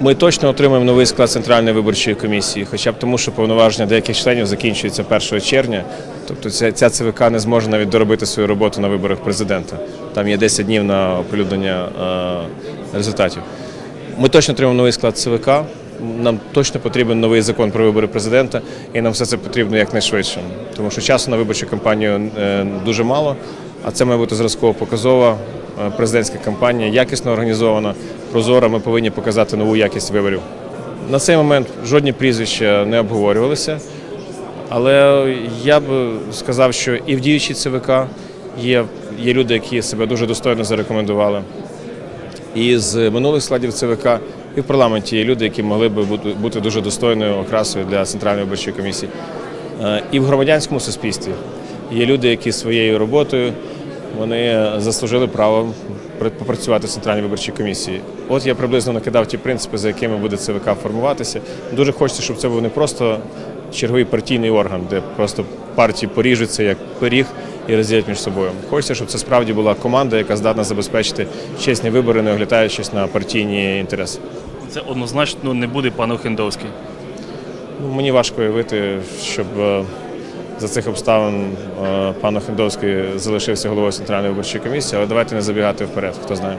Ми точно отримаємо новий склад центральної виборчої комісії, хоча б тому, що повноваження деяких членів закінчується 1 червня. Тобто ця, ЦВК не зможе навіть доробити свою роботу на виборах президента. Там є 10 днів на оприлюднення е, результатів. Ми точно отримаємо новий склад ЦВК. Нам точно потрібен новий закон про вибори президента, і нам все це потрібно якнайшвидше. Тому що часу на виборчу кампанію е, дуже мало, а це має бути зразково показова е, президентська кампанія, якісно організована, прозора. Ми повинні показати нову якість виборів. На цей момент жодні прізвища не обговорювалися, але я б сказав, що і в діючій ЦВК є, є люди, які себе дуже достойно зарекомендували. І з минулих складів ЦВК, і в парламенті є люди, які могли б бути, дуже достойною окрасою для центральної виборчої комісії. Е, І в громадянському суспільстві є люди, які своєю роботою вони заслужили право попрацювати в центральній виборчій комісії. От я приблизно накидав ті принципи, за якими буде ЦВК формуватися. Дуже хочеться, щоб це був не просто черговий партійний орган, де просто партії поріжуться як пиріг і розділять між собою. Хочеться, щоб це справді була команда, яка здатна забезпечити чесні вибори, не оглядаючись на партійні інтереси. Це однозначно не буде пан Охендовський. Ну, мені важко уявити, щоб е, за цих обставин е, пан Охендовський залишився головою центральної виборчої комісії, але давайте не забігати вперед, хто знає.